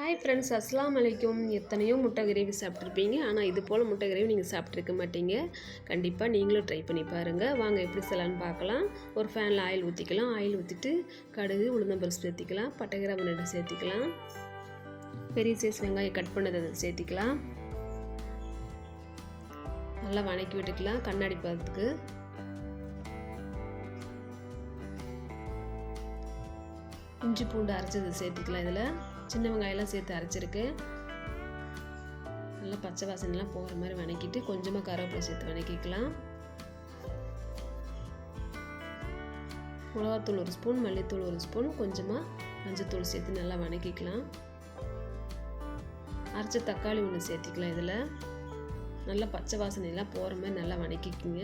Hi friends அஸ்லாம் அலைக்கும். எத்தனையோ முட்டை கிரேவி சாப்பிட்ருப்பீங்க ஆனால் இது போல் முட்டை கிரேவி நீங்கள் சாப்பிட்ருக்க மாட்டீங்க. கண்டிப்பாக நீங்களும் ட்ரை பண்ணி பாருங்கள் வாங்க எப்படி செய்யலான்னு பார்க்கலாம். ஒரு ஃபேனில் ஆயில் ஊற்றிக்கலாம் ஆயில் ஊற்றிட்டு கடுகு உளுந்தம்பருப்பு சேர்த்திக்கலாம். பட்டை நட்டு ரெண்டு சேர்த்திக்கலாம். பெரிய சைஸ் வெங்காயம் கட் பண்ணதை சேர்த்திக்கலாம். நல்லா வணக்கி விட்டுக்கலாம். கண்ணாடி பார்த்துக்கு இஞ்சி பூண்டு அரைச்சது சேர்த்துக்கலாம் இதில். சின்ன வெங்காயம்லாம் சேர்த்து அரைச்சிருக்கு. நல்லா பச்சை வாசனைலாம் போகிற மாதிரி வணக்கிட்டு கொஞ்சமாக கருவேப்பிலை சேர்த்து வணக்கிக்கலாம். மிளகாத்தூள் ஒரு ஸ்பூன் மல்லித்தூள் ஒரு ஸ்பூன் கொஞ்சமாக மஞ்சத்தூள் சேர்த்து நல்லா வணக்கிக்கலாம். அரைச்ச தக்காளி ஒன்று சேர்த்திக்கலாம் இதில். நல்லா பச்சை வாசனையெல்லாம் போகிற மாதிரி நல்லா வணக்கிக்குங்க.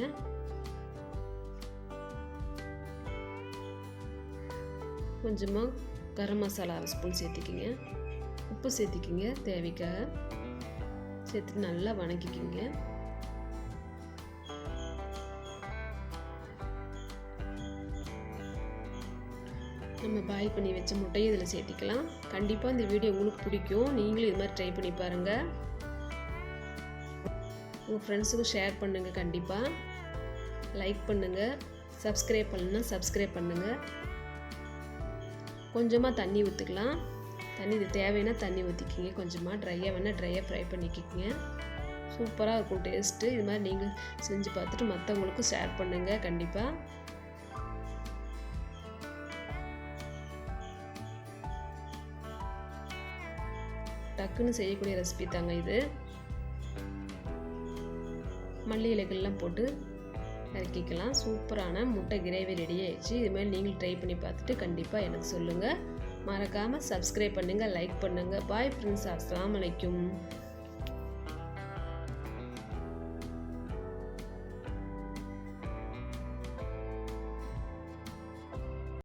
கொஞ்சமாக கரம் மசாலா அரை ஸ்பூன் சேர்த்திக்கிங்க. உப்பு சேர்த்திக்கிங்க தேவைக்காக. சேர்த்துட்டு நல்லா வணக்கிக்கிங்க. நம்ம பாயில் பண்ணி வச்ச முட்டையை இதில் சேர்த்திக்கலாம். கண்டிப்பாக இந்த வீடியோ உங்களுக்கு பிடிக்கும். நீங்களும் இது மாதிரி ட்ரை பண்ணி பாருங்கள் உங்கள் ஃப்ரெண்ட்ஸுக்கும் ஷேர் பண்ணுங்கள் கண்டிப்பாக லைக் பண்ணுங்கள் சப்ஸ்கிரைப் பண்ணலன்னா சப்ஸ்கிரைப் பண்ணுங்கள் கொஞ்சமாக தண்ணி ஊற்றுக்கலாம் தண்ணி இது தேவைன்னா தண்ணி ஊற்றிக்கிங்க கொஞ்சமாக ட்ரையாக வேணால் ட்ரையாக ஃப்ரை பண்ணிக்கிங்க. சூப்பராக இருக்கும் டேஸ்ட்டு இது மாதிரி நீங்கள் செஞ்சு பார்த்துட்டு மற்றவங்களுக்கும் ஷேர் பண்ணுங்கள் கண்டிப்பாக டக்குன்னு செய்யக்கூடிய ரெசிபி தாங்க இது. மல்லி இலைகள்லாம் போட்டு இறக்கிக்கலாம். சூப்பரான முட்டை கிரேவி ரெடி ஆயிடுச்சு. இதுமாதிரி நீங்களும் ட்ரை பண்ணி பார்த்துட்டு கண்டிப்பாக எனக்கு சொல்லுங்கள் மறக்காமல் சப்ஸ்கிரைப் பண்ணுங்கள் லைக் பண்ணுங்கள் பாய் ஃப்ரெண்ட்ஸ் அஸ்லாம் வலைக்கும்